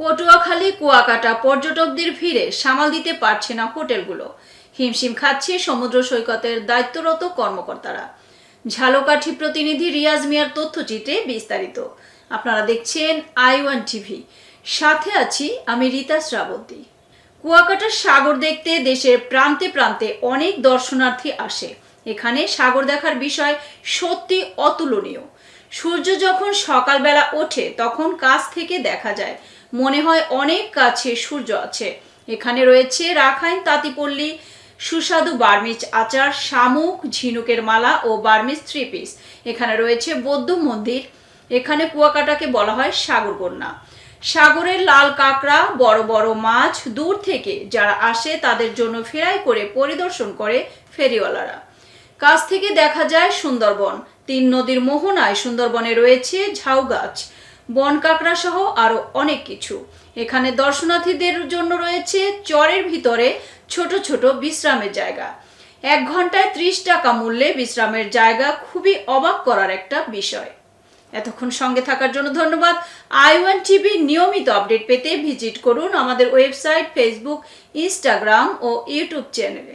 পটুয়াখালী, কুয়াকাটা পর্যটকদের ভিড়ে সামাল দিতে পারছে না হোটেলগুলো। হিমশিম খাচ্ছে সমুদ্র সৈকতের দায়িত্বরত কর্মকর্তারা। ঝালকাঠি প্রতিনিধি রিয়াজ মিয়ার তথ্যচিত্রে বিস্তারিত। আপনারা দেখছেন আই ওয়ান টিভি। সাথে আছি আমি রীতা শ্রাবন্তী। কুয়াকাটার সাগর দেখতে দেশের প্রান্তে প্রান্তে অনেক দর্শনার্থী আসে। এখানে সাগর দেখার বিষয় সত্যি অতুলনীয়। সূর্য যখন সকালবেলা ওঠে, তখন কাছ থেকে দেখা যায়। মনে হয় অনেক কাছে সূর্য আছে। এখানে রয়েছে রাখাইন, তাঁতিপল্লী, সুস্বাদু বার্মিজ আচার, শামুক, ঝিনুকের মালা ও বার্মিজ থ্রি পিস এখানে রয়েছে বৌদ্ধ মন্দির। এখানে কুয়াকাটাকে বলা হয় সাগরকন্যা সাগরের লাল কাঁকড়া, বড় বড় মাছ দূর থেকে যারা আসে, তাদের জন্য ফেরাই করে পরিদর্শন করে ফেরিওয়ালারা। কাছ থেকে দেখা যায় সুন্দরবন। তিন নদীর মোহনায় সুন্দরবনে রয়েছে ঝাউ গাছ, বন কাঁকড়া সহ আরও অনেক কিছু। এখানে দর্শনার্থীদের জন্য রয়েছে চরের ভিতরে ছোট ছোট বিশ্রামের জায়গা। এক ঘন্টায় ত্রিশ টাকা মূল্যে বিশ্রামের জায়গা খুবই অবাক করার একটা বিষয়। এতক্ষণ সঙ্গে থাকার জন্য ধন্যবাদ। আই ওয়ান টিভি নিয়মিত আপডেট পেতে ভিজিট করুন আমাদের ওয়েবসাইট, ফেসবুক, ইনস্টাগ্রাম ও ইউটিউব চ্যানেলে।